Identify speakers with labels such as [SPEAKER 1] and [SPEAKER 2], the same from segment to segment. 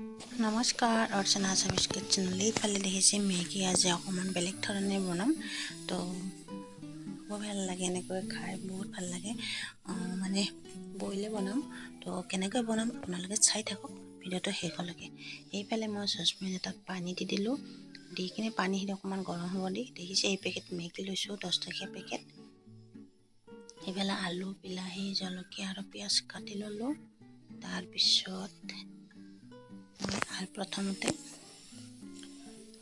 [SPEAKER 1] নমস্কাৰ অৰ্চনা আছামিজ কিটচেনলৈ এইফালে দেখিছে মেগী আজি অকণমান বেলেগ ধৰণে বনাম। তো বৰ ভালো লাগে, এনেকৈ খাই বহুত ভালো লাগে। মানে বইলে বনাম, তো কেনেকৈ বনাম আপোনালোকে চাই থাকক ভিডিঅ'টো শেষলৈকে এইফালে মই চচপেন এটাত পানী দি দিলোঁ, দি কিনে পানীখিনি অকণমান গৰম হ'ব দি দেখিছে এই পেকেট মেগী লৈছোঁ, দহ টকীয়া পেকেট। এইফালে আলু, বিলাহী, জলকীয়া আৰু পিঁয়াজ কাটি ল'লোঁ। তাৰপিছত মই আৰু প্ৰথমতে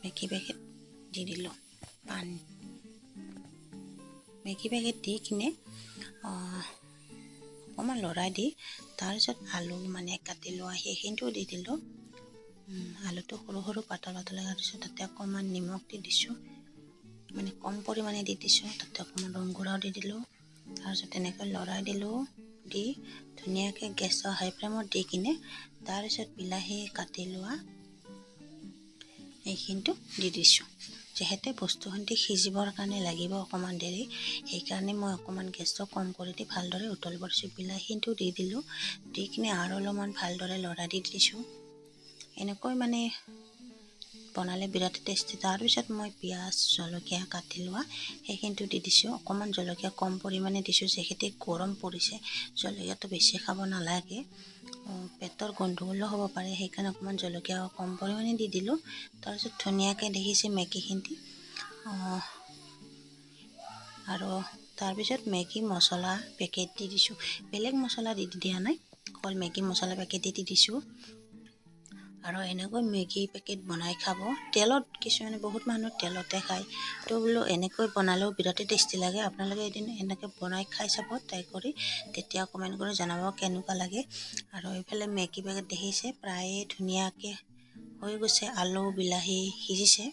[SPEAKER 1] মেগী পেকেট দি দিলোঁ পানী মেগী পেকেট দি কিনে অকণমান লৰাই দি তাৰপিছত আলু মানে কাটি লোৱা সেইখিনিও দি দিলোঁ। আলুটো সৰু সৰু পাতল পাতল কাটিছোঁ তাতে অকণমান নিমখ দি দিছোঁ। মানে কম পৰিমাণে দি দিছোঁ। তাতে অকণমান ৰং গুড়াও দি দিলোঁ। তাৰপিছত তেনেকৈ লৰাই দিলোঁ। দি ধুনীয়াকৈ গেছৰ হাই ফ্লেমত দি কিনে তাৰপিছত বিলাহী কাটি লোৱা। এইখিনিটো দি দিছোঁ। যিহেতু বস্তুখিনি সিজিবৰ কাৰণে লাগিব অকণমান দেৰি সেইকাৰণে মই অকণমান গেছটো কম কৰি দি ভালদৰে উতলিব দিছোঁ বিলাহীটো দি দিলোঁ দি কিনে আৰু অলপমান ভালদৰে লৰাই দি দিছোঁ। এনেকৈ মানে বনালে বিৰাট টেষ্টি তাৰপিছত মই পিঁয়াজ জলকীয়া কাটি লোৱা। সেইখিনিটো দি দিছোঁ। অকণমান জলকীয়া কম পৰিমাণে দিছোঁ। যিহেতু গৰম পৰিছে জলকীয়াটো বেছি খাব নালাগে। পেটৰ গণ্ডগোলো হ'ব পাৰে সেইকাৰণে অকণমান জলকীয়া কম পৰিমাণে দি দিলোঁ। তাৰপিছত ধুনীয়াকৈ দেখিছে মেগীখিনি। আৰু তাৰপিছত মেগী মছলা পেকেট দি দিছোঁ। বেলেগ মছলা দি দিয়া নাই অকল মেগী মছলা পেকেট দি দিছোঁ। আৰু এনেকৈ মেগী পেকেট বনাই খাব। তেলত কিছুমানে বহুত মানুহ তেলতে খায়। তো বোলো এনেকৈ বনালেও বিৰাটেই টেষ্টি লাগে। আপোনালোকে এদিন এনেকৈ বনাই খাই চাব ট্ৰাই কৰি তেতিয়া কমেণ্ট কৰি জনাব কেনেকুৱা লাগে। আৰু এইফালে মেগী পেকেট দেখিছে, প্ৰায়ে ধুনীয়াকৈ হৈ গৈছে, আলু, বিলাহী সিজিছে।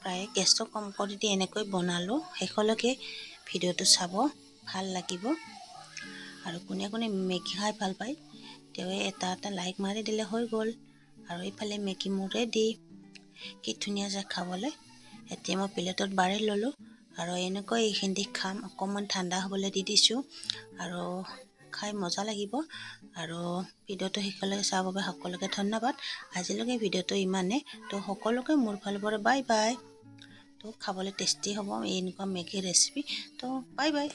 [SPEAKER 1] প্ৰায়ে গেছটো কম কৰি দি এনেকৈ বনালোঁ। শেষলৈকে ভিডিঅ'টো চাব, ভালো লাগিব। আৰু কোনে কোনে মেগী খাই ভালো পায়, তেওঁৱে এটা এটা লাইক মাৰি দিলে হৈ গ'ল। আৰু এইফালে মেগী মোৰ ৰেডি কি ধুনীয়া যায় খাবলৈ। এতিয়া মই প্লেটত বাঢ়ি ল'লোঁ আৰু এনেকৈ এইখিনি খাম। অকণমান ঠাণ্ডা হ'বলৈ দি দিছোঁ আৰু খাই মজা লাগিব। আৰু ভিডিঅ'টো শেষলৈকে চোৱাৰ বাবে সকলোকে ধন্যবাদ। আজিলৈকে ভিডিঅ'টো ইমানে তো সকলোকে মোৰ ফালৰ পৰা বাই বাই। তো খাবলৈ টেষ্টি হ'ব। এনেকুৱা মেগী ৰেচিপি তো বাই বাই।